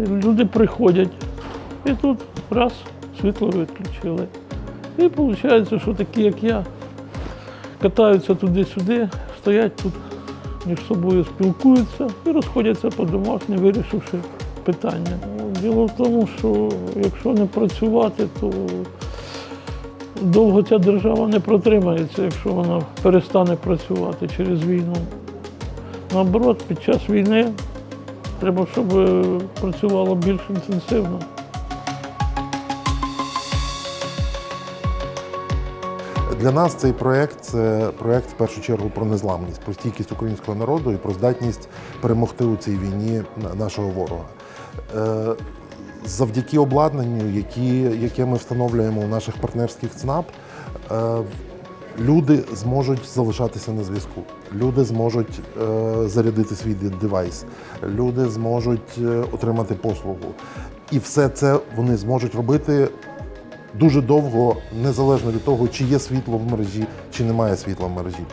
Люди приходять, і тут раз світло виключили. І виходить, що такі, як я, катаються туди-сюди, стоять тут між собою спілкуються і розходяться по домах, не вирішивши питання. Ну, Діло в тому, що якщо не працювати, то довго ця держава не протримається, якщо вона перестане працювати через війну. Наоборот, під час війни треба, щоб е, працювало більш інтенсивно. Для нас цей проект це проект в першу чергу про незламність, про стійкість українського народу і про здатність перемогти у цій війні нашого ворога. Е, Завдяки обладнанню, які, яке ми встановлюємо у наших партнерських ЦНАП, е, люди зможуть залишатися на зв'язку. Люди зможуть е, зарядити свій девайс, люди зможуть отримати послугу. І все це вони зможуть робити дуже довго, незалежно від того, чи є світло в мережі, чи немає світла в мережі.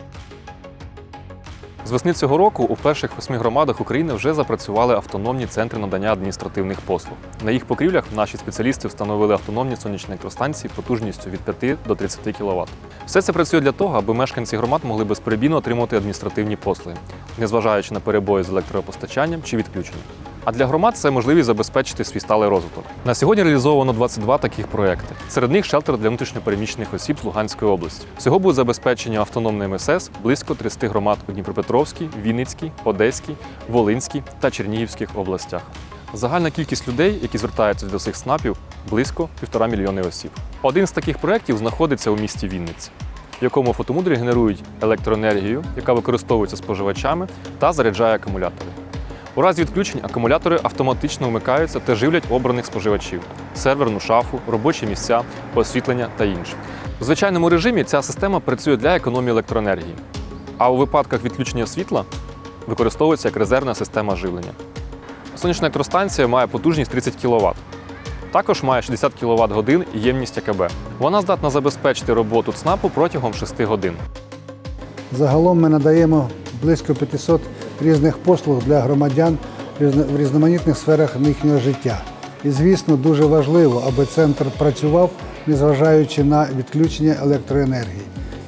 З весни цього року у перших восьми громадах України вже запрацювали автономні центри надання адміністративних послуг. На їх покрівлях наші спеціалісти встановили автономні сонячні електростанції потужністю від 5 до 30 кВт. Все це працює для того, аби мешканці громад могли безперебійно отримувати адміністративні послуги, незважаючи на перебої з електропостачанням чи відключенням. А для громад це можливість забезпечити свій сталий розвиток. На сьогодні реалізовано 22 таких проекти. Серед них шелтер для внутрішньопереміщених осіб з Луганської області. Всього буде забезпечення автономним МСС близько 30 громад у Дніпропетровській, Вінницькій, Одеській, Волинській та Чернігівських областях. Загальна кількість людей, які звертаються до цих СНАПів, близько півтора мільйони осіб. Один з таких проєктів знаходиться у місті Вінниці, в якому фотомудрі генерують електроенергію, яка використовується споживачами та заряджає акумулятори. У разі відключень акумулятори автоматично вмикаються та живлять обраних споживачів, серверну шафу, робочі місця, освітлення та інше. У звичайному режимі ця система працює для економії електроенергії, а у випадках відключення світла використовується як резервна система живлення. Сонячна електростанція має потужність 30 кВт. Також має 60 кВт годин і ємність АКБ. Вона здатна забезпечити роботу ЦНАПу протягом 6 годин. Загалом ми надаємо близько 500 різних послуг для громадян в різноманітних сферах їхнього життя. І, звісно, дуже важливо, аби центр працював, незважаючи на відключення електроенергії.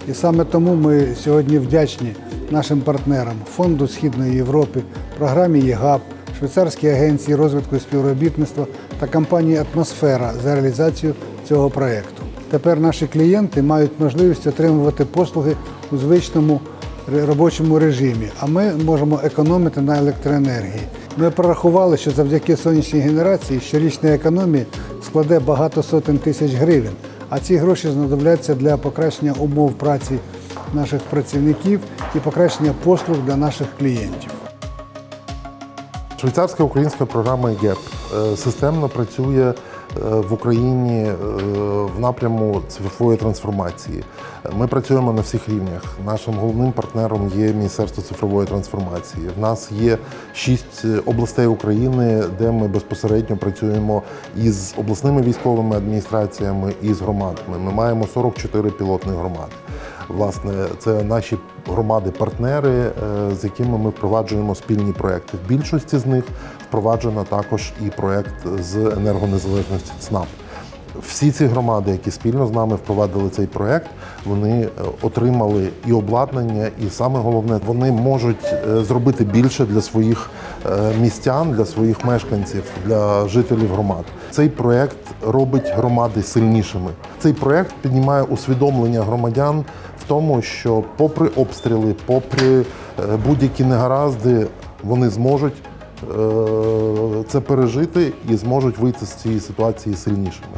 І саме тому ми сьогодні вдячні нашим партнерам Фонду Східної Європи, програмі ЄГАП, Швейцарській агенції розвитку і співробітництва та компанії Атмосфера за реалізацію цього проєкту. Тепер наші клієнти мають можливість отримувати послуги у звичному робочому режимі, а ми можемо економити на електроенергії. Ми прорахували, що завдяки сонячній генерації щорічна економія складе багато сотень тисяч гривень, а ці гроші знадобляться для покращення умов праці наших працівників і покращення послуг для наших клієнтів. Швейцарська українська програма ЄГЕП е, системно працює в Україні е, в напряму цифрової трансформації. Ми працюємо на всіх рівнях. Нашим головним партнером є Міністерство цифрової трансформації. В нас є шість е, областей України, де ми безпосередньо працюємо із обласними військовими адміністраціями і з громадами. Ми маємо 44 пілотних громади. Власне, це наші громади-партнери, е, з якими ми впроваджуємо спільні проекти. В більшості з них впроваджено також і проект з енергонезалежності ЦНАП. Всі ці громади, які спільно з нами впровадили цей проект, вони е, отримали і обладнання, і саме головне, вони можуть е, зробити більше для своїх містян, для своїх мешканців, для жителів громад. Цей проект робить громади сильнішими. Цей проект піднімає усвідомлення громадян в тому, що, попри обстріли, попри е, будь-які негаразди, вони зможуть е, це пережити і зможуть вийти з цієї ситуації сильнішими.